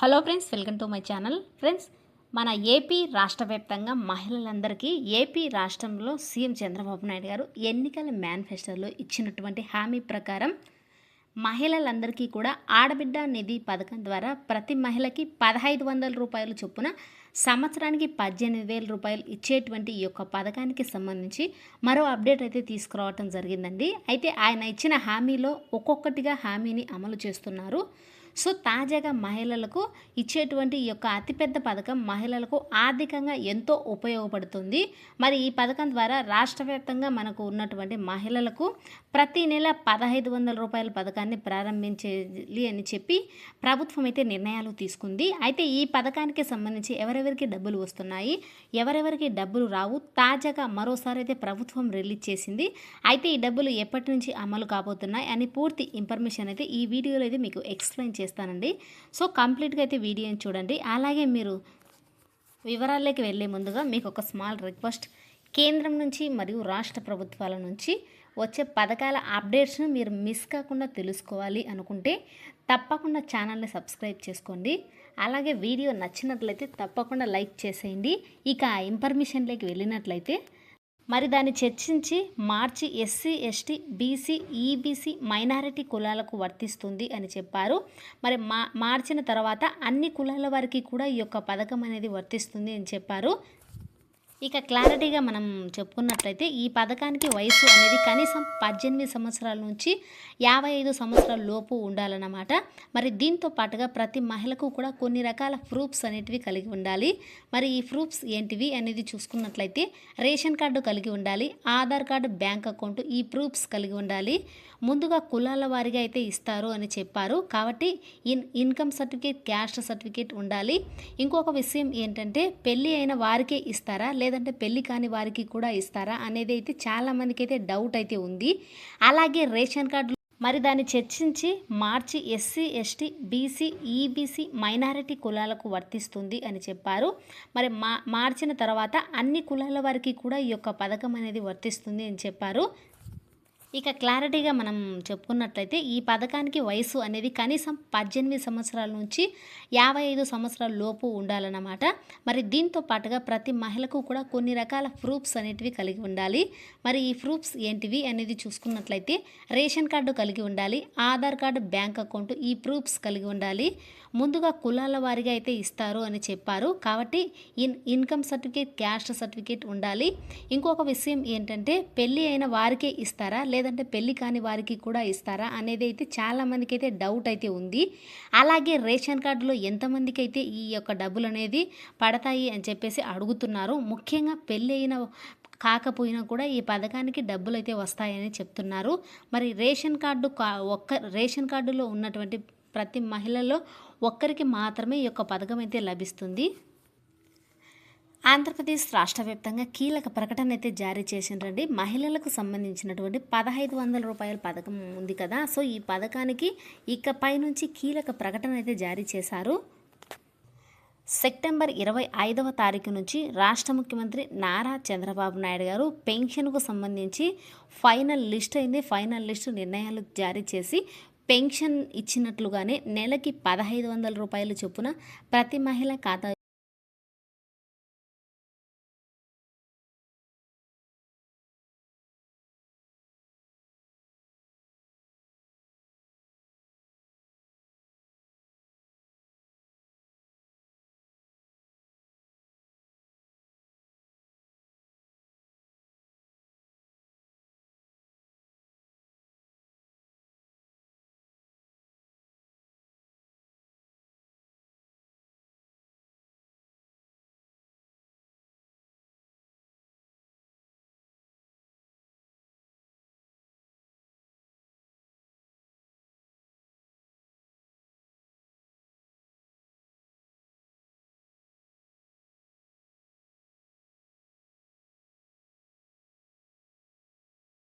Hello friends welcome to my channel. Friends మన AP రాష్ట్ర వ్యాప్తంగా మహిళలందరికీ ఏపీ రాష్ట్రంలో సీఎం చంద్రబాబు నాయుడు గారు ఎన్నికల మేనిఫెస్టోలో ఇచ్చినటువంటి హామీ ప్రకారం మహిళలందరికీ కూడా ఆడబిడ్డ నిధి పథకం ద్వారా ప్రతి మహిళకి పదహైదు వందల రూపాయలు చొప్పున సంవత్సరానికి పద్దెనిమిది వేల రూపాయలు ఇచ్చేటువంటి ఈ యొక్క పథకానికి సంబంధించి మరో అప్డేట్ అయితే తీసుకురావటం జరిగిందండి. అయితే ఆయన ఇచ్చిన హామీలో ఒక్కొక్కటిగా హామీని అమలు చేస్తున్నారు. సో తాజాగా మహిళలకు ఇచ్చేటువంటి ఈ యొక్క అతిపెద్ద పథకం మహిళలకు ఆర్థికంగా ఎంతో ఉపయోగపడుతుంది. మరి ఈ పథకం ద్వారా రాష్ట్ర వ్యాప్తంగా మనకు ఉన్నటువంటి మహిళలకు ప్రతి నెల పదహైదు వందల రూపాయల పథకాన్ని ప్రారంభించేది అని చెప్పి ప్రభుత్వం అయితే నిర్ణయాలు తీసుకుంది. అయితే ఈ పథకానికి సంబంధించి ఎవరెవరికి డబ్బులు వస్తున్నాయి ఎవరెవరికి డబ్బులు రావు తాజాగా మరోసారి అయితే ప్రభుత్వం రిలీజ్ చేసింది. అయితే ఈ డబ్బులు ఎప్పటి నుంచి అమలు కాబోతున్నాయి అని పూర్తి ఇన్ఫర్మేషన్ అయితే ఈ వీడియోలో అయితే మీకు ఎక్స్ప్లెయిన్ చేస్తానండి. సో కంప్లీట్గా అయితే వీడియోని చూడండి. అలాగే మీరు వివరాల్లోకి వెళ్ళే ముందుగా మీకు ఒక స్మాల్ రిక్వెస్ట్. కేంద్రం నుంచి మరియు రాష్ట్ర ప్రభుత్వాల నుంచి వచ్చే పథకాల అప్డేట్స్ను మీరు మిస్ కాకుండా తెలుసుకోవాలి అనుకుంటే తప్పకుండా ఛానల్ని సబ్స్క్రైబ్ చేసుకోండి. అలాగే వీడియో నచ్చినట్లయితే తప్పకుండా లైక్ చేసేయండి. ఇక ఇన్ఫర్మేషన్లోకి వెళ్ళినట్లయితే మరి దాన్ని చర్చించి మార్చి SC ST BC EBC minority కులాలకు వర్తిస్తుంది అని చెప్పారు. మరి మా మార్చిన తర్వాత అన్ని కులాల వారికి కూడా ఈ యొక్క పథకం అనేది వర్తిస్తుంది అని చెప్పారు. ఇక క్లారిటీగా మనం చెప్పుకున్నట్లయితే ఈ పథకానికి వయసు అనేది కనీసం పద్దెనిమిది సంవత్సరాల నుంచి యాభై ఐదు సంవత్సరాల లోపు ఉండాలన్నమాట. మరి దీంతో పాటుగా ప్రతి మహిళకు కూడా కొన్ని రకాల ప్రూఫ్స్ అనేటివి కలిగి ఉండాలి. మరి ఈ ప్రూఫ్స్ ఏంటివి అనేది చూసుకున్నట్లయితే రేషన్ కార్డు కలిగి ఉండాలి ఆధార్ కార్డు బ్యాంక్ అకౌంట్ ఈ ప్రూఫ్స్ కలిగి ఉండాలి. ముందుగా కులాల వారిగా అయితే ఇస్తారు అని చెప్పారు. కాబట్టి in income certificate caste certificate ఉండాలి. ఇంకొక విషయం ఏంటంటే పెళ్ళి అయిన వారికే ఇస్తారా? లేదంటే పెళ్ళి కాని వారికి కూడా ఇస్తారా అనేది అయితే చాలామందికి అయితే డౌట్ అయితే ఉంది. అలాగే రేషన్ కార్డు మరి దాన్ని చర్చించి మార్చి SC ST BC EBC minority కులాలకు వర్తిస్తుంది అని చెప్పారు. మరి మా మార్చిన తర్వాత అన్ని కులాల వారికి కూడా ఈ యొక్క పథకం అనేది వర్తిస్తుంది అని చెప్పారు. ఇక క్లారిటీగా మనం చెప్పుకున్నట్లయితే ఈ పథకానికి వయసు అనేది కనీసం పద్దెనిమిది సంవత్సరాల నుంచి యాభై ఐదు సంవత్సరాల లోపు ఉండాలన్నమాట. మరి దీంతో పాటుగా ప్రతి మహిళకు కూడా కొన్ని రకాల ప్రూఫ్స్ అనేటివి కలిగి ఉండాలి. మరి ఈ ప్రూఫ్స్ ఏంటివి అనేది చూసుకున్నట్లయితే రేషన్ కార్డు కలిగి ఉండాలి ఆధార్ కార్డు బ్యాంక్ అకౌంట్ ఈ ప్రూఫ్స్ కలిగి ఉండాలి. ముందుగా కులాల వారిగా అయితే ఇస్తారు అని చెప్పారు. కాబట్టి in income certificate caste certificate ఉండాలి. ఇంకొక విషయం ఏంటంటే పెళ్ళి అయిన వారికే ఇస్తారా? లేదంటే పెళ్ళి కాని వారికి కూడా ఇస్తారా అనేది అయితే చాలామందికి అయితే డౌట్ అయితే ఉంది. అలాగే రేషన్ కార్డులో ఎంతమందికి అయితే ఈ యొక్క డబ్బులు అనేది పడతాయి అని చెప్పేసి అడుగుతున్నారు. ముఖ్యంగా పెళ్ళి అయిన కాకపోయినా కూడా ఈ పథకానికి డబ్బులు అయితే వస్తాయని చెప్తున్నారు. మరి రేషన్ కార్డు కా ఒక్క రేషన్ కార్డులో ఉన్నటువంటి ప్రతి మహిళలో ఒక్కరికి మాత్రమే ఈ యొక్క పథకం అయితే లభిస్తుంది. ఆంధ్రప్రదేశ్ రాష్ట్ర వ్యాప్తంగా కీలక ప్రకటన అయితే జారీ చేసిండ్రండి మహిళలకు సంబంధించినటువంటి పదహైదు వందల రూపాయల పథకం ఉంది కదా. సో ఈ పథకానికి ఇకపై నుంచి కీలక ప్రకటన అయితే జారీ చేశారు. సెప్టెంబర్ ఇరవై ఐదవ తారీఖు నుంచి రాష్ట్ర ముఖ్యమంత్రి నారా చంద్రబాబు నాయుడు గారు పెన్షన్కు సంబంధించి ఫైనల్ లిస్ట్ అయింది. ఫైనల్ లిస్టు నిర్ణయాలు జారీ చేసి పెన్షన్ ఇచ్చినట్లుగానే నెలకి పదహైదు వందల రూపాయలు చొప్పున ప్రతి మహిళ ఖాతా